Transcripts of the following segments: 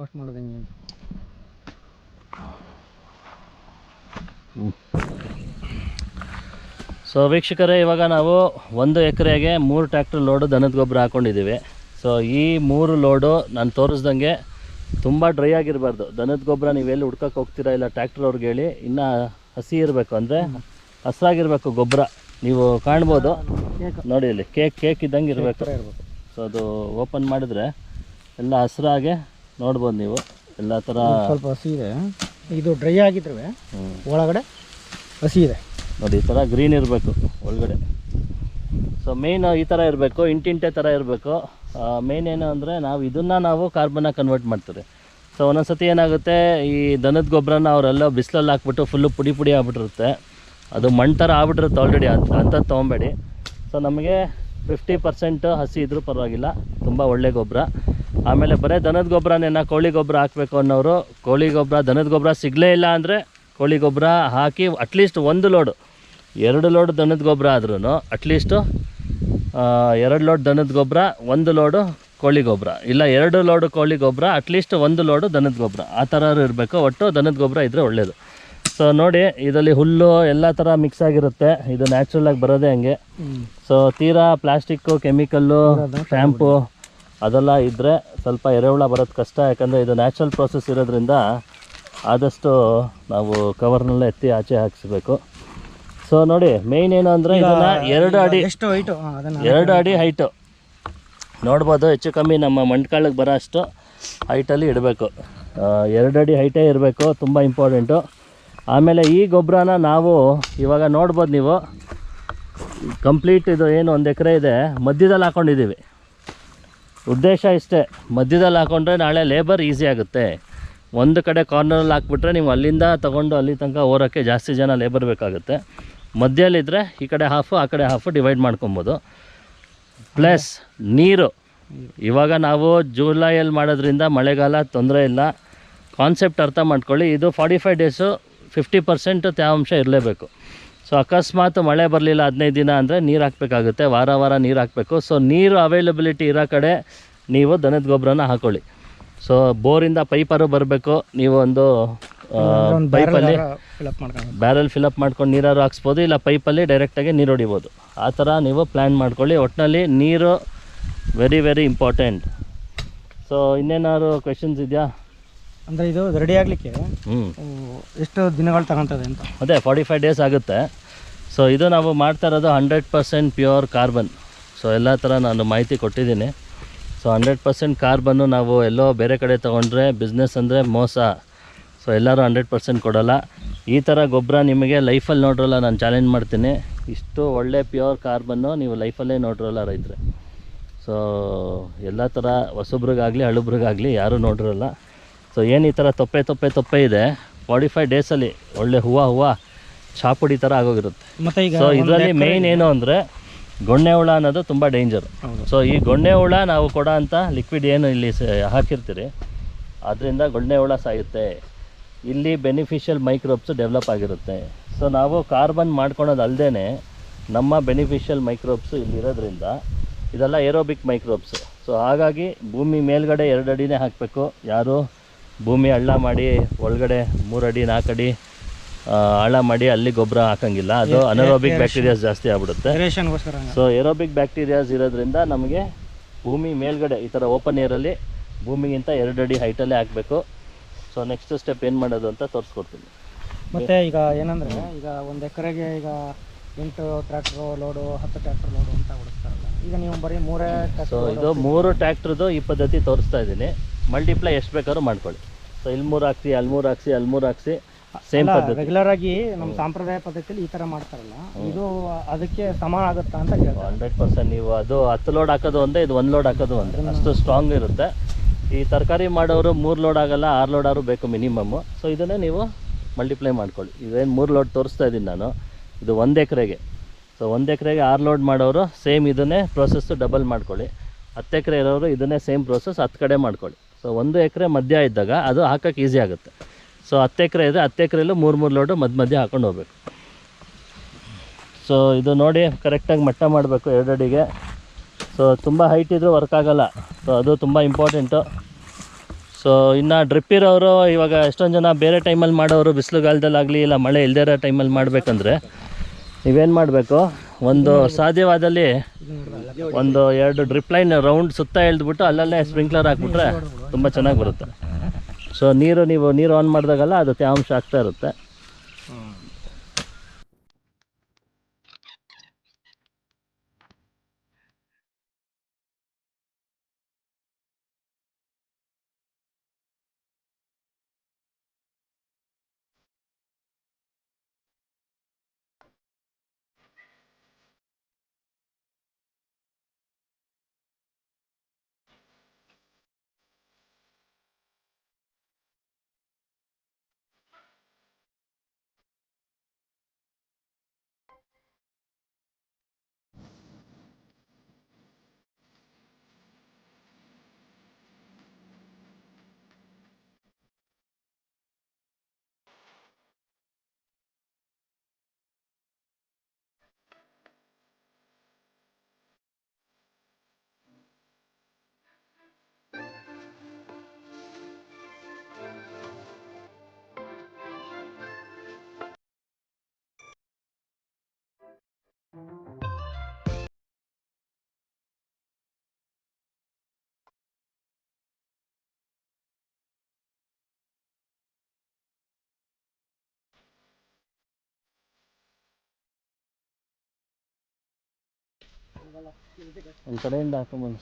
Wash ಮಾಡೋದು ಹೆಂಗೆ so ವೀಕ್ಷಕರೇ, ಇವಾಗ ನಾವು ಒಂದು ಎಕರೆಗೆ ಮೂರು ಟ್ರ್ಯಾಕ್ಟ್ರ್ ಲೋಡು ದನದ ಗೊಬ್ಬರ ಹಾಕ್ಕೊಂಡಿದ್ದೀವಿ ಸೊ ಈ ಮೂರು ಲೋಡು ನಾನು ತೋರಿಸ್ದಂಗೆ ತುಂಬ ಡ್ರೈ ಆಗಿರಬಾರ್ದು. ದನದ ಗೊಬ್ಬರ ನೀವೆಲ್ಲಿ ಹುಡ್ಕಕ್ಕೆ ಹೋಗ್ತೀರಾ ಇಲ್ಲ ಟ್ರ್ಯಾಕ್ಟರ್ ಅವ್ರಿಗೆ ಹೇಳಿ ಇನ್ನೂ ಹಸಿ ಇರಬೇಕು ಅಂದರೆ ಹಸ್ರಾಗಿರ್ಬೇಕು ಗೊಬ್ಬರ. ನೀವು ಕಾಣ್ಬೋದು. ನೋಡಿ ಇಲ್ಲಿ ಕೇಕ್ ಕೇಕ್ ಇದ್ದಂಗೆ ಇರ್ಬೇಕು. ಸೊ ಅದು ಓಪನ್ ಮಾಡಿದ್ರೆ ಎಲ್ಲ ಹಸ್ರಾಗೆ ನೋಡ್ಬೋದು ನೀವು. ಎಲ್ಲ ಥರ ಸ್ವಲ್ಪ ಹಸಿ ಇದೆ. ಇದು ಡ್ರೈ ಆಗಿದ್ರು ಒಳಗಡೆ ಹಸಿ ಇದೆ. ನೋಡಿ ಈ ಥರ ಗ್ರೀನ್ ಇರಬೇಕು ಒಳಗಡೆ. ಸೊ ಮೇಯ್ನ್ ಈ ಥರ ಇರಬೇಕು ಇಂಟಿಂಟೆ ಥರ ಇರಬೇಕು. ಮೇಯ್ನ್ ಏನು ಅಂದರೆ ನಾವು ಇದನ್ನು ನಾವು ಕಾರ್ಬನ್ನ ಕನ್ವರ್ಟ್ ಮಾಡ್ತೀವಿ. ಸೊ ಒಂದೊಂದು ಸತಿ ಏನಾಗುತ್ತೆ ಈ ದನದ ಗೊಬ್ಬರನ ಅವರೆಲ್ಲ ಬಿಸಿಲಲ್ಲಿ ಹಾಕ್ಬಿಟ್ಟು ಫುಲ್ಲು ಪುಡಿ ಪುಡಿ ಆಗ್ಬಿಟ್ಟಿರುತ್ತೆ. ಅದು ಮಣ್ಣು ಥರ ಆಗ್ಬಿಟ್ಟಿರುತ್ತೆ ಆಲ್ರೆಡಿ ಅಂತ ಅಂಥದ್ದು ತೊಗೊಬೇಡಿ. ಸೊ ನಮಗೆ ಫಿಫ್ಟಿ ಪರ್ಸೆಂಟ್ ಹಸಿ ಇದ್ರೂ ಪರವಾಗಿಲ್ಲ, ತುಂಬ ಒಳ್ಳೆ ಗೊಬ್ಬರ. ಆಮೇಲೆ ಬರೀ ದನದ ಗೊಬ್ಬರನೇನ ಕೋಳಿ ಗೊಬ್ಬರ ಹಾಕಬೇಕು ಅನ್ನೋರು, ಕೋಳಿ ಗೊಬ್ಬರ, ದನದ ಗೊಬ್ಬರ ಸಿಗಲೇ ಇಲ್ಲ ಅಂದರೆ ಕೋಳಿ ಗೊಬ್ಬರ ಹಾಕಿ ಅಟ್ಲೀಸ್ಟ್ ಒಂದು ಲೋಡು, ಎರಡು ಲೋಡ್ ದನದ ಗೊಬ್ಬರ ಆದ್ರೂ ಅಟ್ಲೀಸ್ಟು ಎರಡು ಲೋಡ್ ದನದ ಗೊಬ್ಬರ, ಒಂದು ಲೋಡು ಕೋಳಿ ಗೊಬ್ಬರ. ಇಲ್ಲ, ಎರಡು ಲೋಡು ಕೋಳಿ ಗೊಬ್ಬರ ಅಟ್ಲೀಸ್ಟ್ ಒಂದು ಲೋಡು ದನದ ಗೊಬ್ಬರ. ಆ ಥರ ಇರಬೇಕು, ಒಟ್ಟು ದನದ ಗೊಬ್ಬರ ಇದ್ದರೆ ಒಳ್ಳೆಯದು ಸೊ ನೋಡಿ ಇದರಲ್ಲಿ ಹುಲ್ಲು ಎಲ್ಲ ಥರ ಮಿಕ್ಸ್ ಆಗಿರುತ್ತೆ. ಇದು ನ್ಯಾಚುರಲ್ ಆಗಿ ಬರೋದೇ ಹಂಗೆ. ಸೊ ತೀರಾ ಪ್ಲಾಸ್ಟಿಕ್ಕು ಕೆಮಿಕಲ್ಲು ಶ್ಯಾಂಪು ಅದೆಲ್ಲ ಇದ್ದರೆ ಸ್ವಲ್ಪ ಎರೆಹುಳ ಬರೋದು ಕಷ್ಟ. ಯಾಕಂದರೆ ಇದು ನ್ಯಾಚುರಲ್ ಪ್ರೋಸೆಸ್ ಇರೋದ್ರಿಂದ ಆದಷ್ಟು ನಾವು ಕವರ್ನೆಲ್ಲ ಎತ್ತಿ ಆಚೆ ಹಾಕಿಸ್ಬೇಕು. ಸೊ ನೋಡಿ ಮೇಯ್ನ್ ಏನು ಅಂದರೆ ಇದನ್ನು ಎರಡು ಅಡಿ ಎಷ್ಟು ಹೈಟು ಎರಡು ಅಡಿ ಹೈಟು ನೋಡ್ಬೋದು ಹೆಚ್ಚು ಕಮ್ಮಿ ನಮ್ಮ ಮಂಡ್ಕಾಳಿಗೆ ಬರೋ ಅಷ್ಟು ಹೈಟಲ್ಲಿ ಇಡಬೇಕು. ಎರಡು ಅಡಿ ಹೈಟೇ ಇರಬೇಕು ತುಂಬ ಇಂಪಾರ್ಟೆಂಟು ಆಮೇಲೆ ಈ ಗೊಬ್ಬರನ ನಾವು ಇವಾಗ ನೋಡ್ಬೋದು ನೀವು. ಕಂಪ್ಲೀಟ್ ಇದು ಏನು ಒಂದು ಎಕರೆ ಇದೆ. ಮಧ್ಯದಲ್ಲಿ ಹಾಕ್ಕೊಂಡಿದ್ದೀವಿ ಉದ್ದೇಶ ಇಷ್ಟೇ, ಮಧ್ಯದಲ್ಲಿ ಹಾಕ್ಕೊಂಡ್ರೆ ನಾಳೆ ಲೇಬರ್ ಈಸಿ ಆಗುತ್ತೆ. ಒಂದು ಕಡೆ ಕಾರ್ನರಲ್ಲಿ ಹಾಕ್ಬಿಟ್ರೆ ನೀವು ಅಲ್ಲಿಂದ ತೊಗೊಂಡು ಅಲ್ಲಿ ತನಕ ಓರೋಕ್ಕೆ ಜಾಸ್ತಿ ಜನ ಲೇಬರ್ ಬೇಕಾಗುತ್ತೆ. ಮಧ್ಯದಲ್ಲಿದ್ದರೆ ಈ ಕಡೆ ಹಾಫು ಆ ಕಡೆ ಹಾಫು ಡಿವೈಡ್ ಮಾಡ್ಕೊಬೋದು. ಪ್ಲಸ್ ನೀರು. ಇವಾಗ ನಾವು ಜುಲೈಯಲ್ಲಿ ಮಾಡೋದ್ರಿಂದ ಮಳೆಗಾಲ ತೊಂದರೆ ಇಲ್ಲ. ಕಾನ್ಸೆಪ್ಟ್ ಅರ್ಥ ಮಾಡ್ಕೊಳ್ಳಿ. ಇದು forty five days fifty percent ತೇವಾಂಶ ಇರಲೇಬೇಕು. ಸೊ ಅಕಸ್ಮಾತ್ ಮಳೆ ಬರಲಿಲ್ಲ ಹದಿನೈದು ದಿನ ಅಂದರೆ ನೀರು ಹಾಕಬೇಕಾಗುತ್ತೆ. ವಾರ ವಾರ ನೀರು ಹಾಕಬೇಕು. ಸೊ ನೀರು ಅವೈಲಬಿಲಿಟಿ ಇರೋ ಕಡೆ ನೀವು ದನದ ಗೊಬ್ಬರನ ಹಾಕೊಳ್ಳಿ. ಸೊ ಬೋರಿಂದ ಪೈಪಾರು ಬರಬೇಕು. ನೀವು ಒಂದು ಪೈಪಲ್ಲಿ ಬ್ಯಾರಲ್ ಫಿಲಪ್ ಮಾಡ್ಕೊಂಡು ನೀರಾರು ಹಾಕ್ಸ್ಬೋದು. ಇಲ್ಲ ಪೈಪಲ್ಲಿ ಡೈರೆಕ್ಟಾಗಿ ನೀರು ಹೊಡಿಬೋದು. ಆ ಥರ ನೀವು ಪ್ಲ್ಯಾನ್ ಮಾಡ್ಕೊಳ್ಳಿ. ಒಟ್ಟಿನಲ್ಲಿ ನೀರು ವೆರಿ ವೆರಿ ಇಂಪಾರ್ಟೆಂಟ್ ಸೊ ಇನ್ನೇನಾದ್ರು ಕ್ವೆಶನ್ಸ್ ಇದೆಯಾ? ಅಂದರೆ ಇದು ರೆಡಿ ಆಗಲಿಕ್ಕೆ ಹ್ಞೂ ಎಷ್ಟು ದಿನಗಳು ತಗೊಂತದೆ ಅಂತ. ಅದೇ ಫಾರ್ಟಿ ಫೈವ್ ಡೇಸ್ ಆಗುತ್ತೆ. ಸೊ ಇದು ನಾವು ಮಾಡ್ತಾ ಇರೋದು hundred percent pure carbon so ಎಲ್ಲ ಥರ ನಾನು ಮಾಹಿತಿ ಕೊಟ್ಟಿದ್ದೀನಿ. ಸೊ ಹಂಡ್ರೆಡ್ ಪರ್ಸೆಂಟ್ ಕಾರ್ಬನ್ನು ನಾವು ಎಲ್ಲೋ ಬೇರೆ ಕಡೆ ತೊಗೊಂಡ್ರೆ ಬಿಸ್ನೆಸ್ ಅಂದರೆ ಮೋಸ. ಸೊ ಎಲ್ಲರೂ ಹಂಡ್ರೆಡ್ ಪರ್ಸೆಂಟ್ ಕೊಡೋಲ್ಲ. ಈ ಥರ ಗೊಬ್ಬರ ನಿಮಗೆ ಲೈಫಲ್ಲಿ ನೋಡ್ರಲ್ಲ ನಾನು ಚಾಲೆಂಜ್ ಮಾಡ್ತೀನಿ. ಇಷ್ಟು ಒಳ್ಳೆ ಪ್ಯೂರ್ ಕಾರ್ಬನ್ನು ನೀವು ಲೈಫಲ್ಲೇ ನೋಡ್ರಲ್ಲ ರೈತರೆ. ಸೊ ಎಲ್ಲ ಥರ ಹೊಸಬ್ರಿಗಾಗಲಿ ಹಳುಬ್ರಿಗಾಗಲಿ ಯಾರೂ ನೋಡಿರಲ್ಲ. ಸೊ ಏನು ಈ ಥರ ತೊಪ್ಪೆ ತೊಪ್ಪೆ ತೊಪ್ಪೆ ಇದೆ? ಫಾರ್ಟಿ ಫೈವ್ ಡೇಸಲ್ಲಿ ಒಳ್ಳೆ ಹೂವು ಹೂವು ಚಾಪುಡಿ ಥರ ಆಗೋಗಿರುತ್ತೆ. ಮತ್ತೆ ಈಗ ಸೊ ಇದರಲ್ಲಿ ಮೇಯ್ನ್ ಏನು ಅಂದರೆ ಗೊಣ್ಣೆ ಹುಳ ಅನ್ನೋದು ತುಂಬ ಡೇಂಜರ್ ಸೊ ಈ ಗೊಣ್ಣೆ ಹುಳ ನಾವು ಕೊಡೋ ಅಂಥ ಲಿಕ್ವಿಡ್ ಏನು ಇಲ್ಲಿ ಹಾಕಿರ್ತೀರಿ ಅದರಿಂದ ಗೊಣ್ಣೆ ಹುಳ ಸಾಯುತ್ತೆ. ಇಲ್ಲಿ ಬೆನಿಫಿಷಿಯಲ್ ಮೈಕ್ರೋಬ್ಸ್ ಡೆವಲಪ್ ಆಗಿರುತ್ತೆ. ಸೊ ನಾವು ಕಾರ್ಬನ್ ಮಾಡ್ಕೊಳೋದು ಅಲ್ಲದೇ ನಮ್ಮ ಬೆನಿಫಿಷಿಯಲ್ ಮೈಕ್ರೋಬ್ಸ್ ಇಲ್ಲಿರೋದ್ರಿಂದ ಇದೆಲ್ಲ ಏರೋಬಿಕ್ ಮೈಕ್ರೋಬ್ಸ್ ಸೊ ಹಾಗಾಗಿ ಭೂಮಿ ಮೇಲ್ಗಡೆ ಎರಡು ಅಡಿನೇ ಹಾಕಬೇಕು. ಯಾರು? ಭೂಮಿ ಹಳ್ಳ ಮಾಡಿ ಒಳಗಡೆ ಮೂರಡಿ ಅಡಿ ನಾಲ್ಕು ಅಡಿ ಆಳ ಮಾಡಿ ಅಲ್ಲಿ ಗೊಬ್ಬರ ಹಾಕಂಗಿಲ್ಲ. ಅದು ಅನರೋಬಿಕ್ ಬ್ಯಾಕ್ಟೀರಿಯಾಸ್ ಜಾಸ್ತಿ ಆಗ್ಬಿಡುತ್ತೆ. ಸೊ ಏರೋಬಿಕ್ ಬ್ಯಾಕ್ಟೀರಿಯಾಸ್ ಇರೋದ್ರಿಂದ ನಮಗೆ ಭೂಮಿ ಮೇಲ್ಗಡೆ ಈ ಥರ ಓಪನ್ ಏರಲ್ಲಿ ಭೂಮಿಗಿಂತ ಎರಡು ಅಡಿ ಹೈಟಲ್ಲೇ ಹಾಕಬೇಕು. ಸೊ ನೆಕ್ಸ್ಟ್ ಸ್ಟೆಪ್ ಏನು ಮಾಡೋದು ಅಂತ ತೋರಿಸ್ಕೊಡ್ತೀನಿ. ಮತ್ತೆ ಈಗ ಏನಂದ್ರೆ ಈಗ ಒಂದು ಎಕರೆಗೆ ಈಗ ಎಂಟು ಟ್ರ್ಯಾಕ್ಟ್ರು ಲೋಡು ಹತ್ತು ಟ್ರ್ಯಾಕ್ಟರ್ ಲೋಡು ಅಂತ ಹೊಡಿಸ್ತಾರಲ್ಲ ಈಗ ನೀವು ಬರೀ ಮೂರೇ ಸೊ ಇದು ಮೂರು ಟ್ರ್ಯಾಕ್ಟ್ರದ್ದು ಈ ಪದ್ಧತಿ ತೋರಿಸ್ತಾ ಇದ್ದೀನಿ. ಮಲ್ಟಿಪ್ಲೈ ಎಷ್ಟು ಬೇಕಾದ್ರೂ ಮಾಡ್ಕೊಳ್ಳಿ. ಸೊ ಇಲ್ಲಿ ಮೂರು ಹಾಕ್ಸಿ ಅಲ್ಲಿ ಮೂರು ಹಾಕ್ಸಿ ಅಲ್ಲಿ ಮೂರು ಹಾಕ್ಸಿ ಸೇಮ್ ಪದ್ಧತಿ. ರೆಗ್ಯುಲರ್ ಆಗಿ ನಮ್ಮ ಸಾಂಪ್ರದಾಯ ಪದ್ಧತಿಯಲ್ಲಿ ಈ ತರ ಮಾಡ್ತಾರಲ್ಲ ಇದು ಅದಕ್ಕೆ ಸಮಾನ ಆಗುತ್ತಾ ಅಂತ ಕೇಳ್ತಾರೆ ಹಂಡ್ರೆಡ್ ಪರ್ಸೆಂಟ್ ನೀವು ಅದು ಹತ್ತು ಲೋಡ್ ಹಾಕೋದು ಒಂದೇ ಇದು ಒಂದು ಲೋಡ್ ಹಾಕೋದು ಒಂದೇ. ಅಷ್ಟು ಸ್ಟ್ರಾಂಗ್ ಇರುತ್ತೆ. ಈ ತರಕಾರಿ ಮಾಡೋರು ಮೂರು ಲೋಡ್ ಆಗಲ್ಲ ಆರು ಲೋಡ್ ಆದರೂ ಬೇಕು ಮಿನಿಮಮ್ಮು ಸೊ ಇದನ್ನೇ ನೀವು ಮಲ್ಟಿಪ್ಲೈ ಮಾಡ್ಕೊಳ್ಳಿ. ಇದೇನು ಮೂರು ಲೋಡ್ ತೋರಿಸ್ತಾ ಇದ್ದೀನಿ ನಾನು. ಇದು ಒಂದು ಎಕರೆಗೆ. ಸೊ ಒಂದು ಎಕರೆಗೆ ಆರು ಲೋಡ್ ಮಾಡೋರು ಸೇಮ್ ಇದನ್ನೇ ಪ್ರೋಸೆಸ್ಸು ಡಬಲ್ ಮಾಡ್ಕೊಳ್ಳಿ. ಹತ್ತು ಎಕರೆ ಇರೋರು ಇದನ್ನೇ ಸೇಮ್ ಪ್ರೋಸೆಸ್ ಹತ್ತು ಕಡೆ ಮಾಡ್ಕೊಳ್ಳಿ. ಸೊ ಒಂದು ಎಕರೆ ಮಧ್ಯ ಇದ್ದಾಗ ಅದು ಹಾಕೋಕ್ಕೆ ಈಸಿ ಆಗುತ್ತೆ. ಸೊ ಹತ್ತು ಎಕರೆ ಇದೆ ಹತ್ತು ಎಕರೆಯಲ್ಲೂ ಮೂರು ಮೂರು ಲೋಡು ಮಧ್ಯ ಮಧ್ಯ ಹಾಕೊಂಡು ಹೋಗ್ಬೇಕು. ಸೊ ಇದು ನೋಡಿ ಕರೆಕ್ಟಾಗಿ ಮಟ್ಟ ಮಾಡಬೇಕು ಎರಡಡಿಗೆ. ಸೊ ತುಂಬ ಹೈಟ್ ಇದ್ದರೂ ವರ್ಕ್ ಆಗೋಲ್ಲ. ಸೊ ಅದು ತುಂಬ ಇಂಪಾರ್ಟೆಂಟು ಸೊ ಇನ್ನು ಡ್ರಿಪ್ ಇರೋರು ಇವಾಗ ಎಷ್ಟೊಂದು ಜನ ಬೇರೆ ಟೈಮಲ್ಲಿ ಮಾಡೋರು, ಬಿಸಿಲುಗಾಲದಲ್ಲಾಗಲಿ ಇಲ್ಲ ಮಳೆ ಇಲ್ಲದೇ ಇರೋ ಟೈಮಲ್ಲಿ ಮಾಡಬೇಕಂದ್ರೆ ನೀವೇನು ಮಾಡಬೇಕು? ಒಂದು ಸಾಧ್ಯವಾದಲ್ಲಿ ಒಂದು ಎರಡು ಡ್ರಿಪ್ ಲೈನ್ ರೌಂಡ್ ಸುತ್ತ ಎಳೆದ್ಬಿಟ್ಟು ಅಲ್ಲಲ್ಲೇ ಸ್ಪ್ರಿಂಕ್ಲರ್ ಹಾಕ್ಬಿಟ್ರೆ ತುಂಬ ಚೆನ್ನಾಗಿ ಬರುತ್ತೆ. ಸೊ ನೀರು ನೀವು, ನೀರು ಆನ್ ಮಾಡಿದಾಗಲ್ಲ ಅದು ತೇವಾಂಶ ಆಗ್ತಾ ಇರುತ್ತೆ.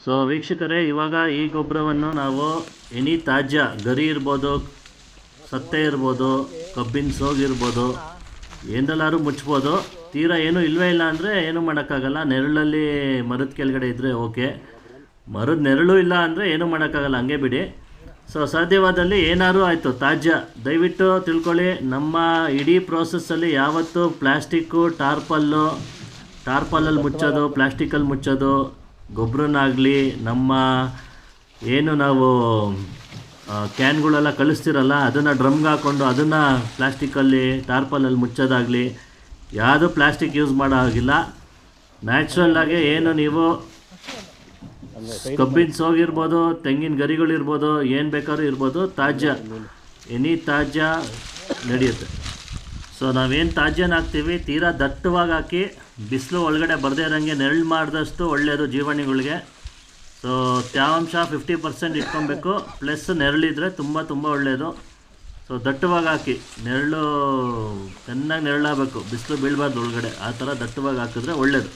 ಸೊ ವೀಕ್ಷಕರೇ ಇವಾಗ ಈ ಗೊಬ್ಬರವನ್ನು ನಾವು ಎನಿ ತಾಜ್ಯ ಗರಿ ಇರ್ಬೋದು ಸತ್ತೆ ಇರ್ಬೋದು ಕಬ್ಬಿನ ಸೋಗಿರ್ಬೋದು ಏನಲ್ಲಾದ್ರೂ ಮುಚ್ಬೋದು. ತೀರಾ ಏನೂ ಇಲ್ಲವೇ ಇಲ್ಲ ಅಂದರೆ ಏನೂ ಮಾಡೋಕ್ಕಾಗಲ್ಲ. ನೆರಳಲ್ಲಿ ಮರದ ಕೆಳಗಡೆ ಇದ್ದರೆ ಓಕೆ. ಮರದ ನೆರಳು ಇಲ್ಲ ಅಂದರೆ ಏನೂ ಮಾಡೋಕ್ಕಾಗಲ್ಲ. ಹಂಗೆ ಬಿಡಿ. ಸೊ ಸಾಧ್ಯವಾದಲ್ಲಿ ಏನಾದರೂ ಆಯಿತು. ತಾಜ್ಯ. ದಯವಿಟ್ಟು ತಿಳ್ಕೊಳ್ಳಿ. ನಮ್ಮ ಇಡೀ ಪ್ರೋಸೆಸ್ಸಲ್ಲಿ ಯಾವತ್ತೂ ಪ್ಲ್ಯಾಸ್ಟಿಕ್ಕು ಟಾರ್ಪಲ್ಲು, ಟಾರ್ಪಲಲ್ಲಿ ಮುಚ್ಚೋದು ಪ್ಲ್ಯಾಸ್ಟಿಕಲ್ಲಿ ಮುಚ್ಚೋದು ಗೊಬ್ಬರನಾಗಲಿ ನಮ್ಮ ಏನು ನಾವು ಕ್ಯಾನ್ಗಳೆಲ್ಲ ಕಳಿಸ್ತಿರಲ್ಲ ಅದನ್ನು ಡ್ರಮ್ಗೆ ಹಾಕ್ಕೊಂಡು ಅದನ್ನು ಪ್ಲಾಸ್ಟಿಕ್ಕಲ್ಲಿ ಟಾರ್ಪಲಲ್ಲಿ ಮುಚ್ಚೋದಾಗಲಿ, ಯಾವುದೂ ಪ್ಲಾಸ್ಟಿಕ್ ಯೂಸ್ ಮಾಡೋ ಹಾಗಿಲ್ಲ. ನ್ಯಾಚುರಲ್ಲಾಗೆ ಏನು ನೀವು ಕಬ್ಬಿನ ಸೋಗಿರ್ಬೋದು ತೆಂಗಿನ ಗರಿಗಳಿರ್ಬೋದು ಏನು ಬೇಕಾದ್ರೂ ಇರ್ಬೋದು, ತಾಜ್ಯ, ಎನಿ ತಾಜ್ಯ ನಡೆಯುತ್ತೆ. ಸೊ ನಾವೇನು ತಾಜ್ಯನ ಹಾಕ್ತೀವಿ, ತೀರಾ ದಟ್ಟವಾಗಿ ಹಾಕಿ, ಬಿಸಿಲು ಒಳಗಡೆ ಬರದೇ ಇರೋಂಗೆ ನೆರಳು ಮಾಡಿದಷ್ಟು ಒಳ್ಳೆಯದು ಜೀವಾಣುಗಳಿಗೆ ಸೊ ತೇವಾಂಶ ಫಿಫ್ಟಿ ಪರ್ಸೆಂಟ್ ಇಟ್ಕೊಬೇಕು ಪ್ಲಸ್ ನೆರಳಿದ್ರೆ ತುಂಬ ತುಂಬ ಒಳ್ಳೆಯದು ಸೊ ದಟ್ಟವಾಗಿ ಹಾಕಿ, ನೆರಳು ಚೆನ್ನಾಗಿ ನೆರಳಾಗಬೇಕು, ಬಿಸಿಲು ಬೀಳಬಾರ್ದು ಒಳಗಡೆ, ಆ ಥರ ದಟ್ಟವಾಗಿ ಹಾಕಿದ್ರೆ ಒಳ್ಳೆಯದು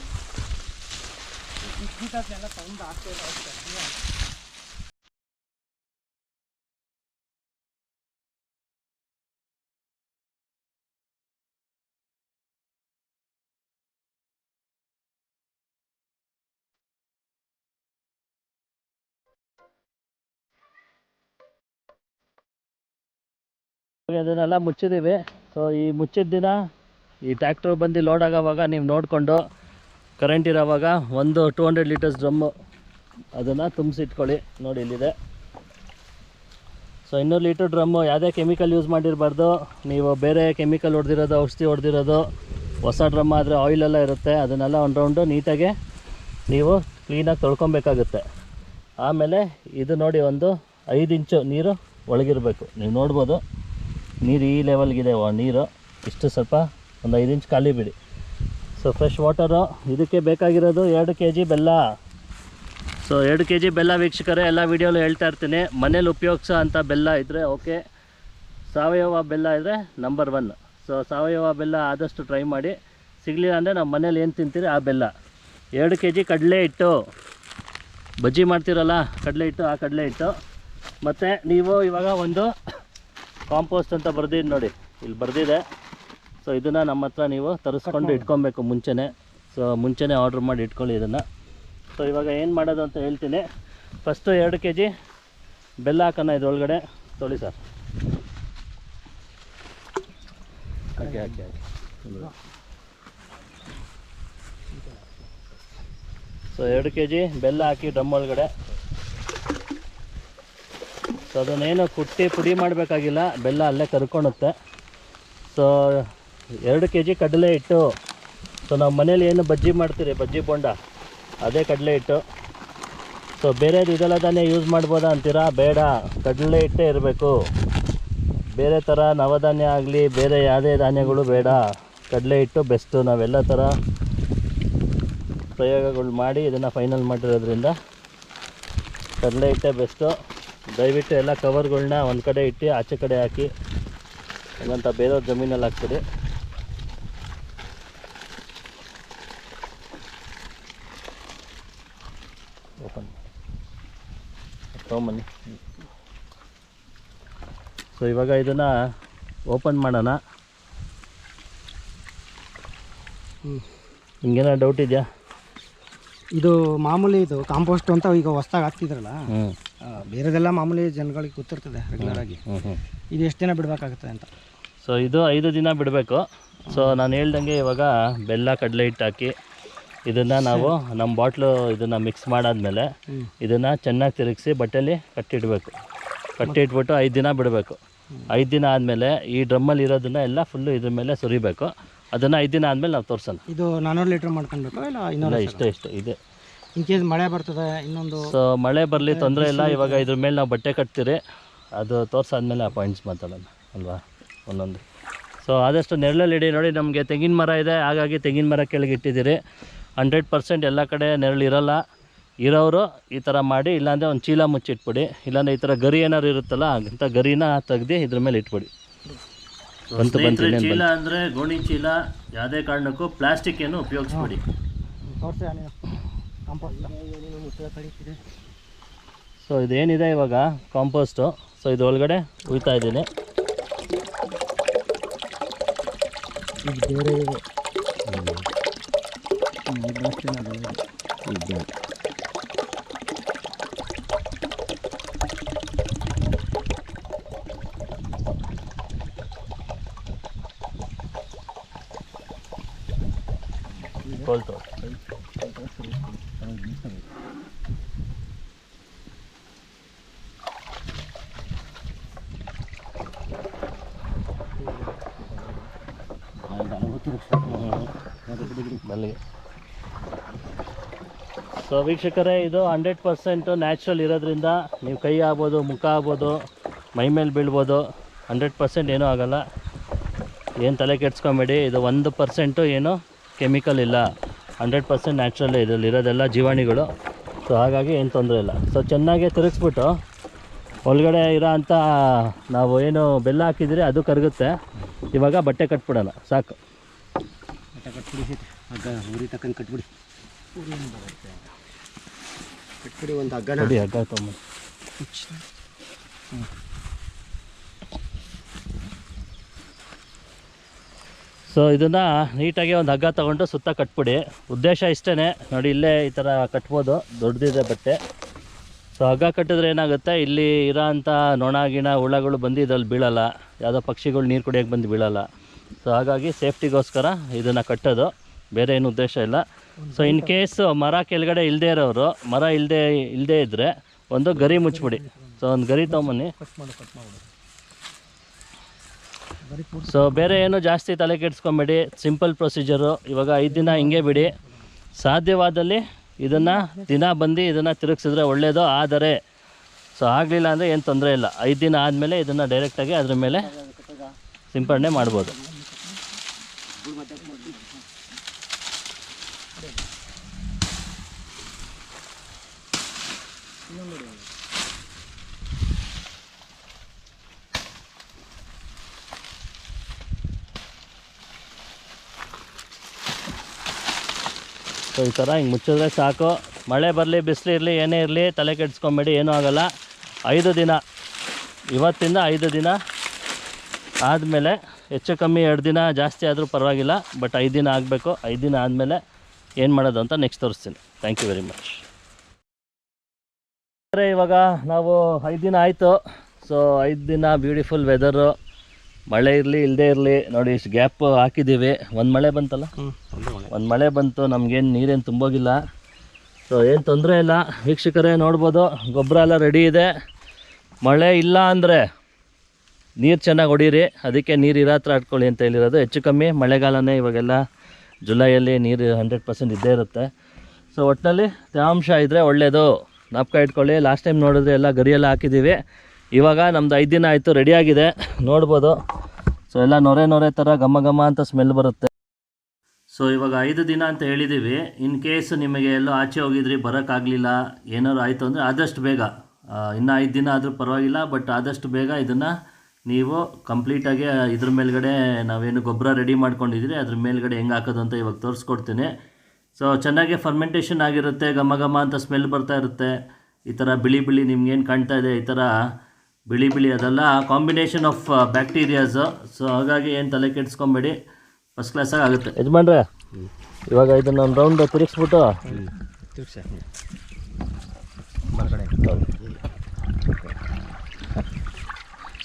ಅದನ್ನೆಲ್ಲ ಮುಚ್ಚಿದ್ದೀವಿ. ಸೊ ಈ ಮುಚ್ಚಿದ ದಿನ ಈ ಟ್ಯಾಕ್ಟ್ರ್ ಬಂದು ಲೋಡ್ ಆಗೋವಾಗ ನೀವು ನೋಡಿಕೊಂಡು ಕರೆಂಟ್ ಇರೋವಾಗ ಒಂದು ಟೂ ಹಂಡ್ರೆಡ್ ಲೀಟರ್ಸ್ ಡ್ರಮ್ಮು ಅದನ್ನು ತುಂಬಿಸಿಟ್ಕೊಳ್ಳಿ. ನೋಡಿ ಇಲ್ಲಿದೆ. ಸೊ ಇನ್ನೂರು ಲೀಟರ್ ಡ್ರಮ್ಮು ಯಾವುದೇ ಕೆಮಿಕಲ್ ಯೂಸ್ ಮಾಡಿರಬಾರ್ದು. ನೀವು ಬೇರೆ ಕೆಮಿಕಲ್ ಹೊಡೆದಿರೋದು, ಔಷಧಿ ಹೊಡೆದಿರೋದು, ಹೊಸ ಡ್ರಮ್ ಆದರೆ ಆಯಿಲೆಲ್ಲ ಇರುತ್ತೆ. ಅದನ್ನೆಲ್ಲ ಒನ್ ರೌಂಡು ನೀಟಾಗಿ ನೀವು ಕ್ಲೀನಾಗಿ ತೊಳ್ಕೊಬೇಕಾಗುತ್ತೆ. ಆಮೇಲೆ ಇದು ನೋಡಿ ಒಂದು ಐದು ಇಂಚು ನೀರು ಒಳಗಿರಬೇಕು. ನೀವು ನೋಡ್ಬೋದು. ನೀರು ಈ ಲೆವೆಲ್ಗಿದೆ ನೀರು ಇಷ್ಟು ಸ್ವಲ್ಪ ಒಂದು ಐದು ಇಂಚ್ ಖಾಲಿ ಬಿಡಿ. ಸೊ ಫ್ರೆಶ್ ವಾಟರು ಇದಕ್ಕೆ ಬೇಕಾಗಿರೋದು ಎರಡು ಕೆ ಜಿ ಬೆಲ್ಲ. ಸೊ ಎರಡು ಕೆ ಜಿ ಬೆಲ್ಲ ವೀಕ್ಷಕರೇ, ಎಲ್ಲ ವೀಡಿಯೋಲು ಹೇಳ್ತಾ ಇರ್ತೀನಿ. ಮನೇಲಿ ಉಪಯೋಗಿಸೋ ಅಂಥ ಬೆಲ್ಲ ಇದ್ದರೆ ಓಕೆ ಸಾವಯವ ಬೆಲ್ಲ ಇದ್ದರೆ ನಂಬರ್ ಒನ್ ಸೊ ಸಾವಯವ ಬೆಲ್ಲ ಆದಷ್ಟು ಟ್ರೈ ಮಾಡಿ. ಸಿಗಲಿಲ್ಲ ಅಂದರೆ ನಮ್ಮ ಮನೇಲಿ ಏನು ತಿಂತೀರಿ? ಆ ಬೆಲ್ಲ. ಎರಡು ಕೆ ಜಿ ಕಡಲೆ ಹಿಟ್ಟು. ಬಜ್ಜಿ ಮಾಡ್ತೀರಲ್ಲ, ಕಡಲೆ ಹಿಟ್ಟು, ಆ ಕಡಲೆ ಹಿಟ್ಟು. ಮತ್ತು ನೀವು ಇವಾಗ ಒಂದು ಕಾಂಪೋಸ್ಟ್ ಅಂತ ಬರ್ದಿದ್ದು ನೋಡಿ. ಇಲ್ಲಿ ಬರ್ದಿದೆ. ಸೊ ಇದನ್ನು ನಮ್ಮ ಹತ್ರ ನೀವು ತರಿಸ್ಕೊಂಡು ಇಟ್ಕೊಬೇಕು ಮುಂಚೆನೇ. ಸೊ ಮುಂಚೆನೇ ಆರ್ಡ್ರ್ ಮಾಡಿ ಇಟ್ಕೊಳ್ಳಿ ಇದನ್ನು. ಸೊ ಇವಾಗ ಏನು ಮಾಡೋದು ಅಂತ ಹೇಳ್ತೀನಿ. ಫಸ್ಟು ಎರಡು ಕೆ ಜಿ ಬೆಲ್ಲ ಹಾಕೋಣ ಇದರೊಳಗಡೆ. ತೊಳಿ ಸರ್ ಸೊ ಎರಡು ಕೆ ಜಿ ಬೆಲ್ಲ ಹಾಕಿ ಡ್ರಮ್ ಒಳಗಡೆ. ಅದನ್ನೇನು ಕುಟ್ಟಿ ಪುಡಿ ಮಾಡಬೇಕಾಗಿಲ್ಲ, ಬೆಲ್ಲ ಅಲ್ಲೇ ಕರ್ಕೊಳುತ್ತೆ ಸೊ ಎರಡು ಕೆ ಜಿ ಕಡಲೆ ಹಿಟ್ಟು. ಸೊ ನಾವು ಮನೇಲಿ ಏನು ಬಜ್ಜಿ ಮಾಡ್ತೀರಿ, ಬಜ್ಜಿ ಬೋಂಡ, ಅದೇ ಕಡಲೆ ಹಿಟ್ಟು. ಸೊ ಬೇರೆದು ಇದೆಲ್ಲ ಧಾನ್ಯ ಯೂಸ್ ಮಾಡ್ಬೋದಾ ಅಂತೀರಾ? ಬೇಡ, ಕಡಲೆ ಹಿಟ್ಟೇ ಇರಬೇಕು. ಬೇರೆ ಥರ ನವಧಾನ್ಯ ಆಗಲಿ, ಬೇರೆ ಯಾವುದೇ ಧಾನ್ಯಗಳು ಬೇಡ. ಕಡಲೆ ಹಿಟ್ಟು ಬೆಸ್ಟು ನಾವೆಲ್ಲ ಥರ ಪ್ರಯೋಗಗಳು ಮಾಡಿ ಇದನ್ನು ಫೈನಲ್ ಮಾಡಿರೋದ್ರಿಂದ ಕಡಲೆ ಹಿಟ್ಟೆ ಬೆಸ್ಟು ದಯವಿಟ್ಟು ಎಲ್ಲ ಕವರ್ಗಳನ್ನ ಒಂದು ಕಡೆ ಇಟ್ಟು ಆಚೆ ಕಡೆ ಹಾಕಿ ಹಂಗಂತ ಬೇರೆ ಜಮೀನಲ್ಲಿ ಹಾಕ್ತೀರಿ ಓಪನ್ ತೊಗೊಂಬನ್ನಿ ಸೊ ಇವಾಗ ಇದನ್ನು ಓಪನ್ ಮಾಡೋಣ. ಹ್ಞೂ ನಿಮ್ಗೇನೋ ಡೌಟ್ ಇದೆಯಾ? ಇದು ಮಾಮೂಲಿ ಇದು ಕಾಂಪೋಸ್ಟ್ ಅಂತ ಈಗ ಹೊಸ್ದಾಗಿ ಹಾಕ್ತಿದ್ರಲ್ಲ? ಬೇರೆದೆಲ್ಲ ಮಾಮೂಲಿ ಜನಗಳಿಗೆ ಗೊತ್ತಿರ್ತದೆ ರೆಗ್ಯುಲರ್ ಆಗಿ. ಇದು ಎಷ್ಟು ದಿನ ಬಿಡಬೇಕಾಗುತ್ತೆ ಅಂತ? ಸೊ ಇದು ಐದು ದಿನ ಬಿಡಬೇಕು. ಸೊ ನಾನು ಹೇಳ್ದಂಗೆ ಇವಾಗ ಬೆಲ್ಲ ಕಡಲೆ ಹಿಟ್ಟು ಹಾಕಿ ಇದನ್ನು ನಾವು ನಮ್ಮ ಬಾಟ್ಲು ಇದನ್ನು ಮಿಕ್ಸ್ ಮಾಡಾದಮೇಲೆ. ಇದನ್ನು ಚೆನ್ನಾಗಿ ತಿರುಗಿಸಿ ಬಟ್ಟೆಯಲ್ಲಿ ಕಟ್ಟಿಡಬೇಕು. ಕಟ್ಟಿಟ್ಬಿಟ್ಟು ಐದು ದಿನ ಬಿಡಬೇಕು. ಐದು ದಿನ ಆದಮೇಲೆ ಈ ಡ್ರಮ್ಮಲ್ಲಿ ಇರೋದನ್ನ ಎಲ್ಲ ಫುಲ್ಲು ಇದ್ರ ಮೇಲೆ ಸುರಿಬೇಕು. ಅದನ್ನು ಐದು ದಿನ ಆದಮೇಲೆ ನಾವು ತೋರಿಸೋಣ. ಇದು ನಾನ್ನೂರು ಲೀಟ್ರ್ ಮಾಡ್ಕೊಬೇಕು ಇಲ್ಲ ಇನ್ನೂರು ಇಷ್ಟೇ ಇಷ್ಟು ಇದೆ. ಇನ್ ಕೇಸ್ ಮಳೆ ಬರ್ತದೆ ಇನ್ನೊಂದು ಸೊ ಮಳೆ ಬರಲಿ ತೊಂದರೆ ಇಲ್ಲ. ಇವಾಗ ಇದ್ರ ಮೇಲೆ ನಾವು ಬಟ್ಟೆ ಕಟ್ತೀರಿ. ಅದು ತೋರ್ಸಾದ್ಮೇಲೆ ಆ ಪಾಯಿಂಟ್ಸ್ ಮಾತಾಡೋಣ ಅಲ್ವಾ? ಒಂದೊಂದು. ಸೊ ಆದಷ್ಟು ನೆರಳಲ್ಲಿ ಇಡಿ. ನೋಡಿ ನಮಗೆ ತೆಂಗಿನ ಮರ ಇದೆ. ಹಾಗಾಗಿ ತೆಂಗಿನ ಮರ ಕೆಳಗೆ ಇಟ್ಟಿದ್ದೀರಿ. ಹಂಡ್ರೆಡ್ ಪರ್ಸೆಂಟ್ ಎಲ್ಲ ಕಡೆ ನೆರಳು ಇರೋಲ್ಲ. ಇರೋರು ಈ ಥರ ಮಾಡಿ ಇಲ್ಲಾಂದರೆ ಒಂದು ಚೀಲ ಮುಚ್ಚಿಟ್ಬಿಡಿ. ಇಲ್ಲಾಂದರೆ ಈ ಥರ ಗರಿ ಏನಾದ್ರು ಇರುತ್ತಲ್ಲ ಅಂತ ಗರಿನ ತೆಗ್ದು ಇದ್ರ ಮೇಲೆ ಇಟ್ಬಿಡಿ. ಬಂತು ಬಂತು ಚೀಲ ಅಂದರೆ ಗೋಣಿ ಚೀಲ. ಯಾವುದೇ ಕಾರಣಕ್ಕೂ ಪ್ಲಾಸ್ಟಿಕ್ ಏನು ಉಪಯೋಗಿಸ್ಬಿಡಿ. ತೋರಿಸಿ ಕಾಂಪೋಸ್ಟ್. ಸೊ ಇದೇನಿದೆ ಇವಾಗ ಕಾಂಪೋಸ್ಟು. ಸೊ ಇದು ಒಳಗಡೆ ಉಯ್ತಾ ಇದ್ದೀನಿ. ಇದು ಬೇರೆ ಇದೆ ಕೊಳ್ತು ಮಲ್ಲಿಗೆ. ಸೊ ವೀಕ್ಷಕರೇ, ಇದು ಹಂಡ್ರೆಡ್ ಪರ್ಸೆಂಟು ನ್ಯಾಚುರಲ್ ಇರೋದ್ರಿಂದ ನೀವು ಕೈ ಆಗ್ಬೋದು, ಮುಖ ಆಗ್ಬೋದು, ಮೈ ಮೇಲೆ ಬೀಳ್ಬೋದು, ಹಂಡ್ರೆಡ್ ಪರ್ಸೆಂಟ್ ಏನೂ ಆಗೋಲ್ಲ. ಏನು ತಲೆ ಕೆಡ್ಸ್ಕೊಂಬೇಡಿ, ಇದು ಒಂದು ಪರ್ಸೆಂಟು ಏನು ಕೆಮಿಕಲ್ ಇಲ್ಲ. ಹಂಡ್ರೆಡ್ ಪರ್ಸೆಂಟ್ ನ್ಯಾಚುರಲ್ ಇದರಲ್ಲಿ ಇರೋದೆಲ್ಲ ಜೀವಾಣುಗಳು. ಸೊ ಹಾಗಾಗಿ ಏನು ತೊಂದರೆ ಇಲ್ಲ. ಸೊ ಚೆನ್ನಾಗೆ ತಿರುಗಿಸ್ಬಿಟ್ಟು, ಒಳಗಡೆ ಇರೋ ಅಂಥ, ನಾವು ಏನು ಬೆಲ್ಲ ಹಾಕಿದ್ರೆ ಅದು ಕರಗುತ್ತೆ. ಇವಾಗ ಬಟ್ಟೆ ಕಟ್ಬಿಡೋಣ, ಸಾಕು. ಹಗ್ಗ ಉರಿ ತಕ್ಕಂಗೆ ಕಟ್ಬಿಡಿ. ಕಟ್ಬಿಡಿ ಒಂದು ಹಗ್ಗ ನೋಡಿ ಹಗ್ಗ ಸೊ ಇದನ್ನು ನೀಟಾಗಿ ಒಂದು ಹಗ್ಗ ತಗೊಂಡು ಸುತ್ತ ಕಟ್ಬಿಡಿ. ಉದ್ದೇಶ ಇಷ್ಟೇ ನೋಡಿ ಇಲ್ಲೇ ಈ ಥರ ಕಟ್ಬೋದು. ದೊಡ್ಡದಿದೆ ಬಟ್ಟೆ. ಸೊ ಹಗ್ಗ ಕಟ್ಟಿದ್ರೆ ಏನಾಗುತ್ತೆ? ಇಲ್ಲಿ ಇರೋ ಅಂಥ ನೊಣ ಗಿಣ ಹುಳಗಳು ಬಂದು ಇದ್ರಲ್ಲಿ ಬೀಳಲ್ಲ. ಯಾವುದೋ ಪಕ್ಷಿಗಳು ನೀರು ಕುಡಿಯೋಕ್ಕೆ ಬಂದು ಬೀಳಲ್ಲ. ಸೊ ಹಾಗಾಗಿ ಸೇಫ್ಟಿಗೋಸ್ಕರ ಇದನ್ನು ಕಟ್ಟೋದು. ಬೇರೆ ಏನು ಉದ್ದೇಶ ಇಲ್ಲ. ಸೊ ಇನ್ ಕೇಸ್ ಮರ ಕೆಳಗಡೆ ಇಲ್ಲದೆ ಇರೋರು ಮರ ಇಲ್ಲದೆ ಇಲ್ಲದೆ ಇದ್ದರೆ ಒಂದು ಗರಿ ಮುಚ್ಚಿಬಿಡಿ. ಸೊ ಒಂದು ಗರಿ ತೊಗೊಂಬನ್ನಿ. ಸೊ ಬೇರೆ ಏನು ಜಾಸ್ತಿ ತಲೆ ಕೆಡಿಸ್ಕೊಂಬೇಡಿ. ಸಿಂಪಲ್ ಪ್ರೊಸೀಜರು ಇವಾಗ ಐದು ದಿನ ಹಿಂಗೆ ಬಿಡಿ. ಸಾಧ್ಯವಾದಲ್ಲಿ ಇದನ್ನು ದಿನ ಬಂದು ಇದನ್ನು ತಿರುಗಿಸಿದ್ರೆ ಒಳ್ಳೆಯದು ಆದರೆ ಸೊ ಆಗಲಿಲ್ಲ ಅಂದರೆ ಏನು ತೊಂದರೆ ಇಲ್ಲ. ಐದು ದಿನ ಆದಮೇಲೆ ಇದನ್ನು ಡೈರೆಕ್ಟಾಗಿ ಅದ್ರ ಮೇಲೆ ಸಿಂಪಡಣೆ ಮಾಡ್ಬೋದು. ಸೊ ಈ ಥರ ಹಿಂಗೆ ಮುಚ್ಚಿದ್ರೆ ಸಾಕು. ಮಳೆ ಬರಲಿ, ಬಿಸಿಲು ಇರಲಿ, ಏನೇ ಇರಲಿ, ತಲೆ ಕೆಡಿಸ್ಕೊಂಬೇಡಿ, ಏನೂ ಆಗಲ್ಲ. ಐದು ದಿನ, ಇವತ್ತಿಂದ ಐದು ದಿನ ಆದಮೇಲೆ ಹೆಚ್ಚು ಕಮ್ಮಿ ಎರಡು ದಿನ ಜಾಸ್ತಿ ಆದರೂ ಪರವಾಗಿಲ್ಲ, ಬಟ್ ಐದು ದಿನ ಆಗಬೇಕು. ಐದು ದಿನ ಆದಮೇಲೆ ಏನು ಮಾಡೋದು ಅಂತ ನೆಕ್ಸ್ಟ್ ತೋರಿಸ್ತೀನಿ. ಥ್ಯಾಂಕ್ ಯು ವೆರಿ ಮಚ್ ಇವಾಗ ನಾವು ಐದು ದಿನ ಆಯಿತು. ಸೊ ಐದು ದಿನ ಬ್ಯೂಟಿಫುಲ್ ವೆದರು ಮಳೆ ಇರಲಿ ಇಲ್ಲದೇ ಇರಲಿ ನೋಡಿ ಇಷ್ಟು ಗ್ಯಾಪ್ ಹಾಕಿದ್ದೀವಿ. ಒಂದು ಮಳೆ ಬಂತಲ್ಲ? ಹ್ಞೂ ಒಂದು ಮಳೆ. ಒಂದು ಮಳೆ ಬಂತು ನಮಗೇನು ನೀರೇನು ತುಂಬೋಗಿಲ್ಲ. ಸೊ ಏನು ತೊಂದರೆ ಇಲ್ಲ. ವೀಕ್ಷಕರೇ ನೋಡ್ಬೋದು ಗೊಬ್ಬರ ಎಲ್ಲ ರೆಡಿ ಇದೆ. ಮಳೆ ಇಲ್ಲ ಅಂದರೆ ನೀರು ಚೆನ್ನಾಗಿ ಹೊಡೀರಿ. ಅದಕ್ಕೆ ನೀರು ಇರೋ ಹತ್ರ ಆಡ್ಕೊಳ್ಳಿ ಅಂತ ಹೇಳಿರೋದು. ಹೆಚ್ಚು ಕಮ್ಮಿ ಮಳೆಗಾಲನೇ ಇವಾಗೆಲ್ಲ ಜುಲೈಯಲ್ಲಿ ನೀರು ಹಂಡ್ರೆಡ್ ಪರ್ಸೆಂಟ್ ಇದ್ದೇ ಇರುತ್ತೆ. ಸೊ ಒಟ್ಟಿನಲ್ಲಿ ತೇವಾಂಶ ಇದ್ದರೆ ಒಳ್ಳೆಯದು ನಾಪ್ಕ ಇಟ್ಕೊಳ್ಳಿ. ಲಾಸ್ಟ್ ಟೈಮ್ ನೋಡಿದ್ರೆ ಎಲ್ಲ ಗರಿಯೆಲ್ಲ ಹಾಕಿದ್ದೀವಿ. ಇವಾಗ ನಮ್ದು ಐದು ದಿನ ಆಯಿತು ರೆಡಿಯಾಗಿದೆ ನೋಡ್ಬೋದು. ಸೊ ಎಲ್ಲ ನೊರೆ ನೊರೆ ಥರ ಘಮ ಘಮ ಅಂತ ಸ್ಮೆಲ್ ಬರುತ್ತೆ. ಸೊ ಇವಾಗ ಐದು ದಿನ ಅಂತ ಹೇಳಿದ್ದೀವಿ ಇನ್ ಕೇಸ್ ನಿಮಗೆ ಎಲ್ಲೋ ಆಚೆ ಹೋಗಿದ್ರಿ ಬರೋಕ್ಕಾಗಲಿಲ್ಲ ಏನಾದ್ರು ಆಯಿತು ಅಂದರೆ ಆದಷ್ಟು ಬೇಗ. ಇನ್ನು ಐದು ದಿನ ಆದರೂ ಪರವಾಗಿಲ್ಲ ಬಟ್ ಆದಷ್ಟು ಬೇಗ ಇದನ್ನು ನೀವು ಕಂಪ್ಲೀಟಾಗಿ ಇದ್ರ ಮೇಲ್ಗಡೆ ನಾವೇನು ಗೊಬ್ಬರ ರೆಡಿ ಮಾಡ್ಕೊಂಡಿದ್ದೀರಿ ಅದ್ರ ಮೇಲ್ಗಡೆ ಹೆಂಗೆ ಹಾಕೋದು ಅಂತ ಇವಾಗ ತೋರಿಸ್ಕೊಡ್ತೀನಿ. ಸೊ ಚೆನ್ನಾಗಿ ಫರ್ಮೆಂಟೇಷನ್ ಆಗಿರುತ್ತೆ, ಘಮ ಘಮ ಅಂತ ಸ್ಮೆಲ್ ಬರ್ತಾ ಇರುತ್ತೆ. ಈ ಥರ ಬಿಳಿ ಬಿಳಿ ನಿಮ್ಗೇನು ಕಾಣ್ತಾ ಇದೆ, ಈ ಥರ ಬಿಳಿ ಬಿಳಿ ಅದೆಲ್ಲ ಕಾಂಬಿನೇಷನ್ ಆಫ್ ಬ್ಯಾಕ್ಟೀರಿಯಾಸು ಸೊ ಹಾಗಾಗಿ ಏನು ತಲೆ ಕೆಡಿಸ್ಕೊಂಬೇಡಿ. ಫಸ್ಟ್ ಕ್ಲಾಸಾಗಿ ಆಗುತ್ತೆ. ಯಜಮಾನ್ರೆ ಇವಾಗ ಇದನ್ನು ಒಂದು ರೌಂಡ್ ತಿರುಗಿಸ್ಬಿಟ್ಟು.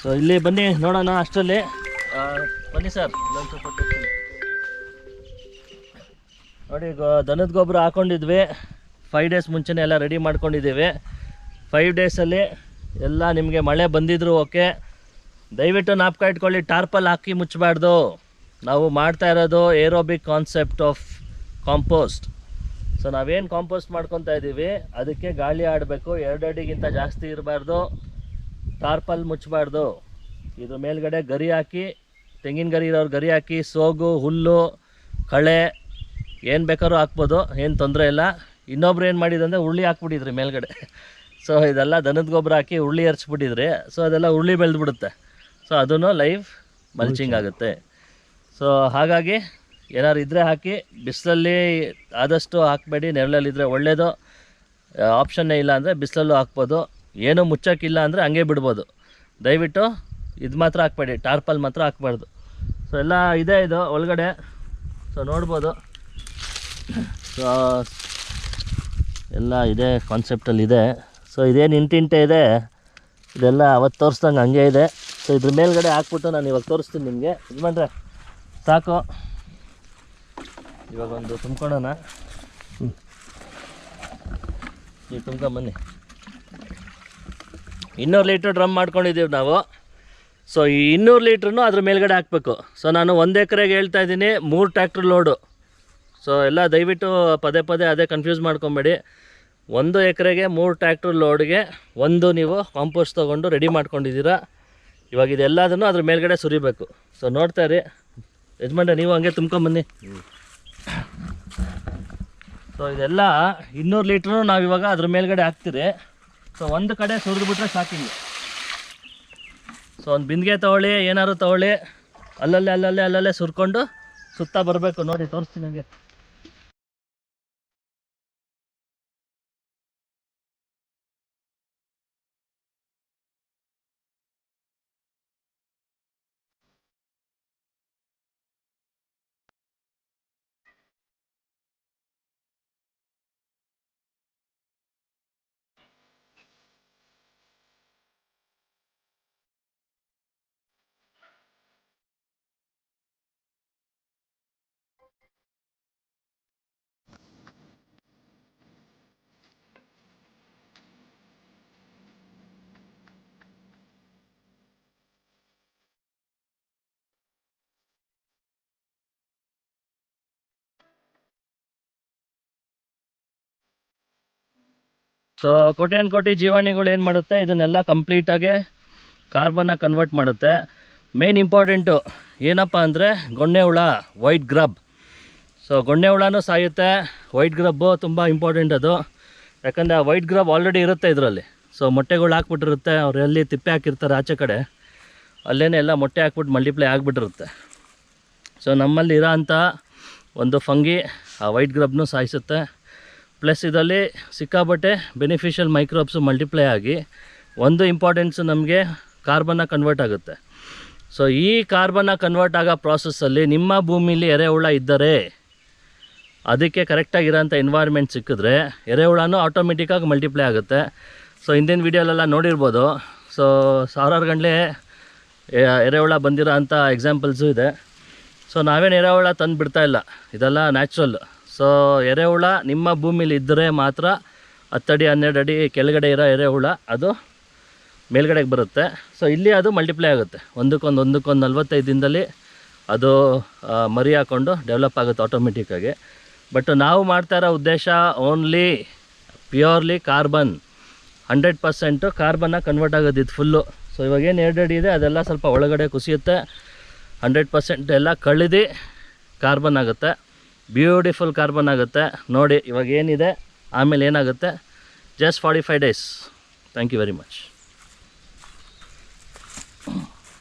ಸೊ ಇಲ್ಲಿ ಬನ್ನಿ ನೋಡೋಣ ಅಷ್ಟರಲ್ಲಿ. ಬನ್ನಿ ಸರ್ ನೋಡಿ ದನದ ಗೊಬ್ಬರ ಹಾಕೊಂಡಿದ್ವಿ. ಫೈವ್ ಡೇಸ್ ಮುಂಚೆನೇ ಎಲ್ಲ ರೆಡಿ ಮಾಡ್ಕೊಂಡಿದ್ದೀವಿ. ಫೈವ್ ಡೇಸಲ್ಲಿ ಎಲ್ಲ ನಿಮಗೆ ಮಳೆ ಬಂದಿದ್ರು, ಓಕೆ? ದಯವಿಟ್ಟು ನಾಪ್ಕ ಇಟ್ಕೊಳ್ಳಿ, ಟಾರ್ಪಲ್ ಹಾಕಿ ಮುಚ್ಚಬಾರ್ದು. ನಾವು ಮಾಡ್ತಾ ಇರೋದು aerobic concept of compost. So ನಾವೇನು ಕಾಂಪೋಸ್ಟ್ ಮಾಡ್ಕೊತಾ ಇದ್ದೀವಿ ಅದಕ್ಕೆ ಗಾಳಿ ಆಡಬೇಕು ಎರಡು ಅಡಿಗಿಂತ ಜಾಸ್ತಿ ಇರಬಾರ್ದು, ಟಾರ್ಪಲ್ ಮುಚ್ಚಬಾರ್ದು. ಇದು ಮೇಲ್ಗಡೆ ಗರಿ ಹಾಕಿ, ತೆಂಗಿನ ಗರಿ ಇರೋರು ಗರಿ ಹಾಕಿ, ಸೋಗು, ಹುಲ್ಲು, ಕಳೆ, ಏನು ಬೇಕಾದ್ರೂ ಹಾಕ್ಬೋದು, ಏನು ತೊಂದರೆ ಇಲ್ಲ. ಇನ್ನೊಬ್ರು ಏನು ಮಾಡಿದಂದರೆ ಉರುಳಿ ಹಾಕ್ಬಿಟ್ಟಿದ್ರಿ ಮೇಲ್ಗಡೆ. ಸೊ ಇದೆಲ್ಲ ದನದ ಗೊಬ್ಬರ ಹಾಕಿ ಉರುಳಿ ಹರಿಸ್ಬಿಟ್ಟಿದ್ರಿ ಸೊ ಅದೆಲ್ಲ ಉರುಳಿ ಬೆಳೆದ್ಬಿಡುತ್ತೆ. ಸೊ ಅದನ್ನು ಲೈವ್ ಮಲ್ಚಿಂಗ್ ಆಗುತ್ತೆ. ಸೊ ಹಾಗಾಗಿ ಏನಾದ್ರು ಇದ್ದರೆ ಹಾಕಿ ಬಿಸಿಲಲ್ಲಿ ಆದಷ್ಟು ಹಾಕಬೇಡಿ ನೆರಳಲ್ಲಿದ್ದರೆ ಒಳ್ಳೆಯದು ಆಪ್ಷನ್ನೇ ಇಲ್ಲ ಅಂದರೆ ಬಿಸಿಲಲ್ಲೂ ಹಾಕ್ಬೋದು. ಏನೂ ಮುಚ್ಚೋಕ್ಕಿಲ್ಲ ಅಂದರೆ ಹಂಗೆ ಬಿಡ್ಬೋದು. ದಯವಿಟ್ಟು ಇದು ಮಾತ್ರ ಹಾಕ್ಬೇಡಿ ಟಾರ್ಪಲ್ ಮಾತ್ರ ಹಾಕ್ಬಾರ್ದು. ಸೊ ಎಲ್ಲ ಇದೆ ಇದು ಒಳಗಡೆ. ಸೊ ನೋಡ್ಬೋದು. ಸೊ ಎಲ್ಲ ಇದೇ ಕಾನ್ಸೆಪ್ಟಲ್ಲಿ ಇದೆ. ಸೊ ಇದೇನು ಇಂಟಿಂಟೆ ಇದೆ. ಇದೆಲ್ಲ ಅವತ್ತು ತೋರಿಸ್ದಂಗೆ ಹಂಗೆ ಇದೆ. ಸೊ ಇದ್ರ ಮೇಲ್ಗಡೆ ಹಾಕ್ಬಿಟ್ಟು ನಾನು ಇವಾಗ ತೋರಿಸ್ತೀನಿ ನಿಮಗೆ. ಇದು ಮಾಡ್ರೆ ಸಾಕು. ಇವಾಗ ಒಂದು ತುಂಬ್ಕೊಳ್ಳೋಣ ನೀವು ತುಂಬ್ಕೊಂಬನ್ನಿ ಇನ್ನೂರು ಲೀಟ್ರ್ ಡ್ರಮ್ ಮಾಡ್ಕೊಂಡಿದ್ದೀವಿ ನಾವು. ಸೊ ಈ ಇನ್ನೂರು ಲೀಟ್ರನ್ನು ಅದ್ರ ಮೇಲ್ಗಡೆ ಹಾಕ್ಬೇಕು. ಸೊ ನಾನು ಒಂದು ಎಕರೆಗೆ ಹೇಳ್ತಾ ಇದ್ದೀನಿ, ಮೂರು ಟ್ಯಾಕ್ಟ್ರ್ ಲೋಡು. ಸೊ ಎಲ್ಲ ದಯವಿಟ್ಟು ಪದೇ ಪದೇ ಅದೇ ಕನ್ಫ್ಯೂಸ್ ಮಾಡ್ಕೊಬೇಡಿ. ಒಂದು ಎಕರೆಗೆ ಮೂರು ಟ್ಯಾಕ್ಟ್ರ್ ಲೋಡ್ಗೆ ಒಂದು ನೀವು ಕಾಂಪೋಸ್ಟ್ ತೊಗೊಂಡು ರೆಡಿ ಮಾಡ್ಕೊಂಡಿದ್ದೀರಾ. ಇವಾಗ ಇದೆಲ್ಲದನ್ನು ಅದ್ರ ಮೇಲ್ಗಡೆ ಸುರಿಬೇಕು. ಸೊ ನೋಡ್ತಾ ಇರಿ. ಯಜಮಾನ್ರೆ, ನೀವು ಹಂಗೆ ತುಂಬ್ಕೊಂಬನ್ನಿ ಸೊ ಇದೆಲ್ಲ ಇನ್ನೂರು ಲೀಟ್ರು ನಾವು ಇವಾಗ ಅದ್ರ ಮೇಲ್ಗಡೆ ಹಾಕ್ತೀರಿ. ಸೊ ಒಂದು ಕಡೆ ಸುರಿದ್ಬಿಟ್ರೆ ಸಾಕಿಂಗ್. ಸೊ ಒಂದು ಬಿಂದಿಗೆ ತೊಗೊಳ್ಳಿ, ಏನಾದ್ರು ತೊಗೊಳ್ಳಿ. ಅಲ್ಲಲ್ಲೇ ಅಲ್ಲಲ್ಲೇ ಅಲ್ಲಲ್ಲೇ ಸುರ್ಕೊಂಡು ಸುತ್ತ ಬರಬೇಕು. ನೋಡಿ, ತೋರಿಸ್ತೀನಿ ನನಗೆ ಸೊ ಕೋಟ್ಯಾನ್ ಕೋಟಿ ಜೀವಾಣಿಗಳು ಏನು ಮಾಡುತ್ತೆ? ಇದನ್ನೆಲ್ಲ ಕಂಪ್ಲೀಟಾಗಿ ಕಾರ್ಬನ್ನ ಕನ್ವರ್ಟ್ ಮಾಡುತ್ತೆ. ಮೇನ್ ಇಂಪಾರ್ಟೆಂಟು ಏನಪ್ಪ ಅಂದರೆ ಗೊಣ್ಣೆ ಹುಳ ವೈಟ್ ಗ್ರಬ್ ಸೊ ಗೊಣ್ಣೆ ಹುಳನೂ ಸಾಯುತ್ತೆ. ವೈಟ್ ಗ್ರಬ್ಬು ತುಂಬ ಇಂಪಾರ್ಟೆಂಟ್ ಅದು. ಯಾಕಂದರೆ ಆ ವೈಟ್ ಗ್ರಬ್ ಆಲ್ರೆಡಿ ಇರುತ್ತೆ ಇದರಲ್ಲಿ. ಸೊ ಮೊಟ್ಟೆಗಳು ಹಾಕ್ಬಿಟ್ಟಿರುತ್ತೆ. ಅವ್ರು ಎಲ್ಲಿ ತಿಪ್ಪೆ ಹಾಕಿರ್ತಾರೆ ಆಚೆ ಕಡೆ ಅಲ್ಲೇ ಎಲ್ಲ ಮೊಟ್ಟೆ ಹಾಕ್ಬಿಟ್ಟು ಮಲ್ಟಿಪ್ಲೈ ಆಗಿಬಿಟ್ಟಿರುತ್ತೆ. ಸೊ ನಮ್ಮಲ್ಲಿ ಇರೋ ಒಂದು ಫಂಗಿ ಆ ವೈಟ್ ಗ್ರಬ್ನು ಸಾಯಿಸುತ್ತೆ. ಪ್ಲಸ್ ಇದರಲ್ಲಿ ಸಿಕ್ಕಾಬಟ್ಟೆ ಬೆನಿಫಿಷಿಯಲ್ ಮೈಕ್ರೋಬ್ಸು ಮಲ್ಟಿಪ್ಲೈ ಆಗಿ ಒಂದು ಇಂಪಾರ್ಟೆನ್ಸು ನಮಗೆ ಕಾರ್ಬನ್ನ ಕನ್ವರ್ಟ್ ಆಗುತ್ತೆ. ಸೊ ಈ ಕಾರ್ಬನ್ನ ಕನ್ವರ್ಟ್ ಆಗೋ ಪ್ರಾಸೆಸ್ಸಲ್ಲಿ ನಿಮ್ಮ ಭೂಮಿಲಿ ಎರೆಹುಳ ಇದ್ದರೆ, ಅದಕ್ಕೆ ಕರೆಕ್ಟಾಗಿರೋಂಥ ಎನ್ವೈರ್ಮೆಂಟ್ ಸಿಕ್ಕಿದ್ರೆ ಎರೆಹುಳನೂ ಆಟೋಮೆಟಿಕ್ಕಾಗಿ ಮಲ್ಟಿಪ್ಲೈ ಆಗುತ್ತೆ. ಸೊ ಹಿಂದಿನ ವೀಡಿಯೋಲೆಲ್ಲ ನೋಡಿರ್ಬೋದು. ಸೊ ಸಾವಿರಾರು ಗಂಟಲೆ ಎರೆಹುಳ ಬಂದಿರೋ ಅಂಥ ಎಕ್ಸಾಂಪಲ್ಸು ಇದೆ. ಸೊ ನಾವೇನು ಎರೆಹುಳ ತಂದು ಬಿಡ್ತಾ ಇಲ್ಲ. ಇದೆಲ್ಲ ನ್ಯಾಚುರಲ್ ಸೊ ಎರೆಹುಳ ನಿಮ್ಮ ಭೂಮಿಲಿ ಇದ್ದರೆ ಮಾತ್ರ ಹತ್ತಡಿ, ಹನ್ನೆರಡು ಅಡಿ ಕೆಳಗಡೆ ಇರೋ ಎರೆಹುಳ ಅದು ಮೇಲ್ಗಡೆಗೆ ಬರುತ್ತೆ. ಸೊ ಇಲ್ಲಿ ಅದು ಮಲ್ಟಿಪ್ಲೈ ಆಗುತ್ತೆ. ಒಂದಕ್ಕೊಂದು ಒಂದಕ್ಕೊಂದು ನಲ್ವತ್ತೈದು ದಿನದಲ್ಲಿ ಅದು ಮರಿ ಹಾಕ್ಕೊಂಡು ಡೆವಲಪ್ ಆಗುತ್ತೆ ಆಟೋಮೆಟಿಕ್ಕಾಗಿ ಬಟ್ ನಾವು ಮಾಡ್ತಾ ಇರೋ ಉದ್ದೇಶ only purely carbon hundred percent ಕಾರ್ಬನ್ನ convert ಆಗೋದು ಇದು ಫುಲ್ಲು ಸೊ ಇವಾಗ ಏನು ಎರಡು ಅಡಿ ಇದೆ, ಅದೆಲ್ಲ ಸ್ವಲ್ಪ ಒಳಗಡೆ ಕುಸಿಯುತ್ತೆ. ಹಂಡ್ರೆಡ್ ಪರ್ಸೆಂಟ್ ಎಲ್ಲ ಕಳೆದು ಕಾರ್ಬನ್ ಆಗುತ್ತೆ. ಬ್ಯೂಟಿಫುಲ್ ಕಾರ್ಬನ್ ಆಗುತ್ತೆ. ನೋಡಿ, ಇವಾಗ ಏನಿದೆ? ಆಮೇಲೆ ಏನಾಗುತ್ತೆ? Just forty five days thank you very much